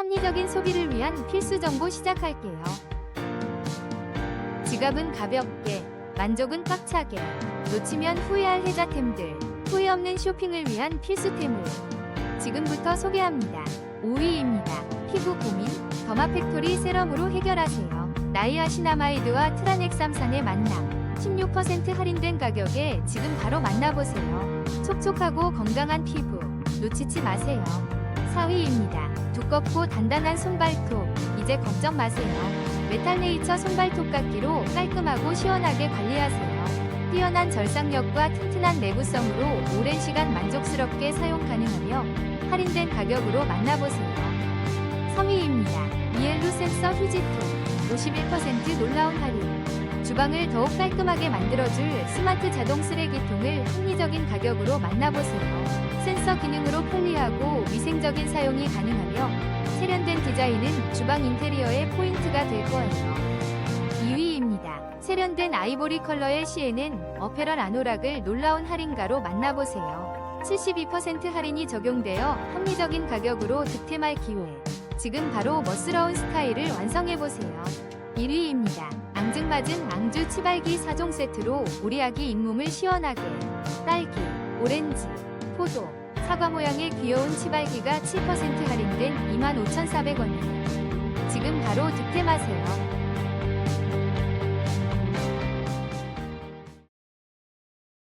합리적인 소비를 위한 필수 정보 시작할게요. 지갑은 가볍게, 만족은 꽉차게, 놓치면 후회할 혜자템들, 후회 없는 쇼핑을 위한 필수템을 지금부터 소개합니다. 5위입니다. 피부 고민, 더마팩토리 세럼으로 해결하세요. 나이아시나마이드와 트라넥삼산의 만남. 16% 할인된 가격에 지금 바로 만나보세요. 촉촉하고 건강한 피부, 놓치지 마세요. 4위입니다. 두껍고 단단한 손발톱, 이제 걱정 마세요. 메탈네이처 손발톱 깎기로 깔끔하고 시원하게 관리하세요. 뛰어난 절삭력과 튼튼한 내구성으로 오랜 시간 만족스럽게 사용 가능하며 할인된 가격으로 만나보세요. 3위입니다. 미엘루 센서 휴지통 51% 놀라운 할인. 주방을 더욱 깔끔하게 만들어줄 스마트 자동 쓰레기통을 합리적인 가격으로 만나보세요. 센서 기능으로 편리하고 위생적인 사용이 가능하며 세련된 디자인은 주방 인테리어의 포인트가 될 거예요. 2위입니다. 세련된 아이보리 컬러의 시에는 어페럴 아노락을 놀라운 할인가로 만나보세요. 72% 할인이 적용되어 합리적인 가격으로 득템할 기회. 지금 바로 멋스러운 스타일을 완성해보세요. 1위입니다. 앙증맞은 앙주 치발기 4종 세트로 우리 아기 잇몸을 시원하게. 딸기, 오렌지, 포도, 사과 모양의 귀여운 치발기가 7% 할인된 25,400원이에요. 지금 바로 득템하세요.